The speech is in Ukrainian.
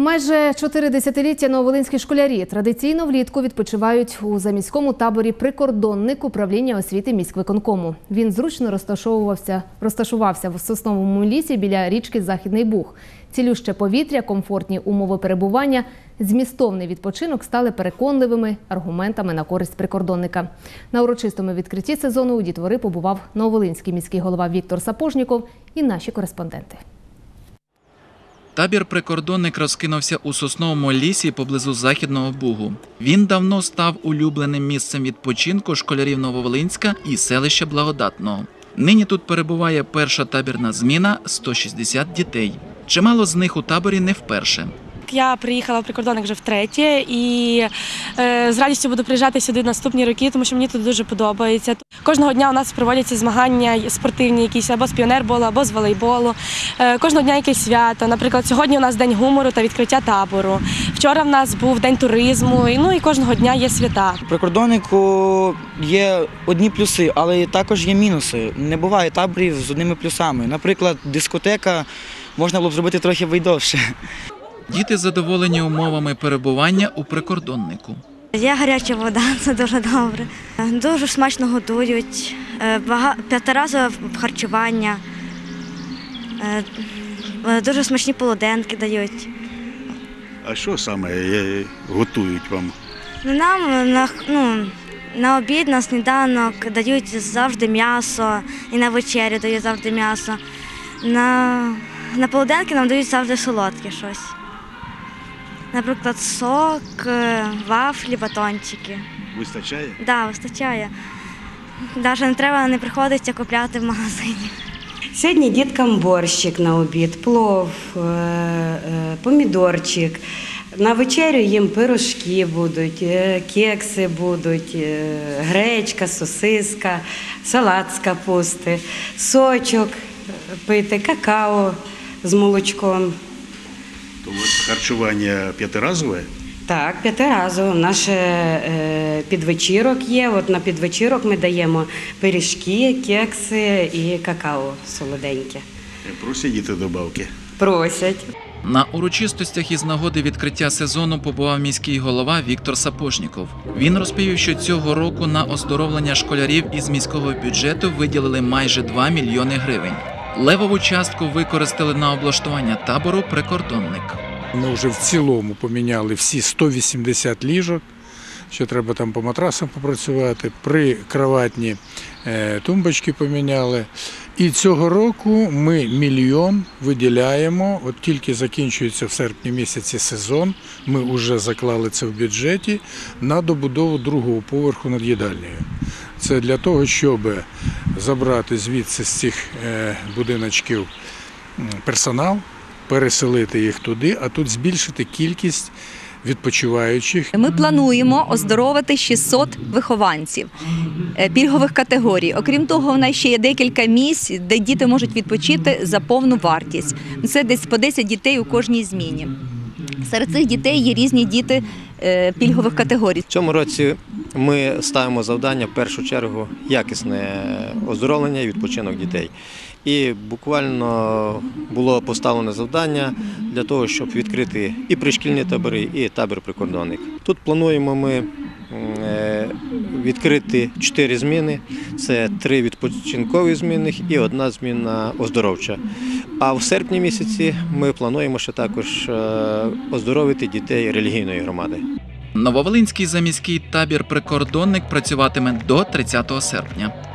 Майже чотири десятиліття нововолинські школярі традиційно влітку відпочивають у заміському таборі прикордонник управління освіти міськвиконкому. Він зручно розташовувався, розташувався в сосновому лісі біля річки Західний Буг. Цілюще повітря, комфортні умови перебування, змістовний відпочинок стали переконливими аргументами на користь прикордонника. На урочистому відкритті сезону у дітвори побував нововолинський міський голова Віктор Сапожніков і наші кореспонденти. Табір прикордонник розкинувся у сосновому лісі поблизу західного бугу. Він давно став улюбленим місцем відпочинку школярів Нововолинська і селища Благодатного. Нині тут перебуває перша табірна зміна 160 дітей. Чимало з них у таборі не вперше. Я приїхала в прикордонник вже втретє і е, з радістю буду приїжджати сюди наступні роки, тому що мені тут дуже подобається. Кожного дня у нас проводяться змагання спортивні, якісь або з піонерболу, або з волейболу. Е, кожного дня якесь свято. Наприклад, сьогодні у нас день гумору та відкриття табору. Вчора в нас був день туризму. І, ну і кожного дня є свята. У прикордоннику є одні плюси, але також є мінуси. Не буває таборів з одними плюсами. Наприклад, дискотека можна було б зробити трохи вийдовше. Діти задоволені умовами перебування у прикордоннику. Є гаряча вода, це дуже добре. Дуже смачно готують, е, п'ятиразове харчування, е, е, дуже смачні полуденки дають. А що саме готують вам? Нам на, ну, на обід, на сніданок дають завжди м'ясо, і на вечерю дають завжди м'ясо. На, на полуденки нам дають завжди солодке щось. Наприклад, сок, е, вафлі, батончики. Вистачає? Так, да, вистачає. Навіть не треба не приходиться купляти в магазині. Сьогодні діткам борщик на обід, плов, е, е, помідорчик. На вечерю їм пирожки будуть, кекси будуть, гречка, сосиска, салат з капусти, сочок пити, какао з молочком. То от харчування п'ятиразове? Так, п'ятиразово. Наш е, підвечірок є. От на підвечірок ми даємо пиріжки, кекси і какао солоденьке. Е, Просять діти добавки. Просять. На урочистостях із нагоди відкриття сезону побував міський голова Віктор Сапожніков. Він розповів, що цього року на оздоровлення школярів із міського бюджету виділили майже 2 мільйони гривень. Левову частку використали на облаштування табору прикордонник. Ми вже в цілому поміняли всі 180 ліжок. Ще треба там по матрасам попрацювати. При кроватні е, тумбочки поміняли. І цього року ми мільйон виділяємо. От тільки закінчується в серпні місяці сезон. Ми вже заклали це в бюджеті на добудову другого поверху над їдальнею. Це для того, щоб забрати звідси з цих е, будиночків персонал, переселити їх туди, а тут збільшити кількість відпочиваючих. Ми плануємо оздоровити 600 вихованців е, пільгових категорій. Окрім того, в нас ще є декілька місць, де діти можуть відпочити за повну вартість. Це десь по 10 дітей у кожній зміні. Серед цих дітей є різні діти е, пільгових категорій. В цьому році ми ставимо завдання в першу чергу якісне оздоровлення і відпочинок дітей. І буквально було поставлене завдання для того, щоб відкрити і пришкільні табори, і табір прикордонник. Тут плануємо ми е, відкрити чотири зміни: це три відпочинкові зміни і одна зміна оздоровча. А в серпні місяці ми плануємо ще також е, оздоровити дітей релігійної громади. Нововолинський заміський табір прикордонник працюватиме до 30 серпня.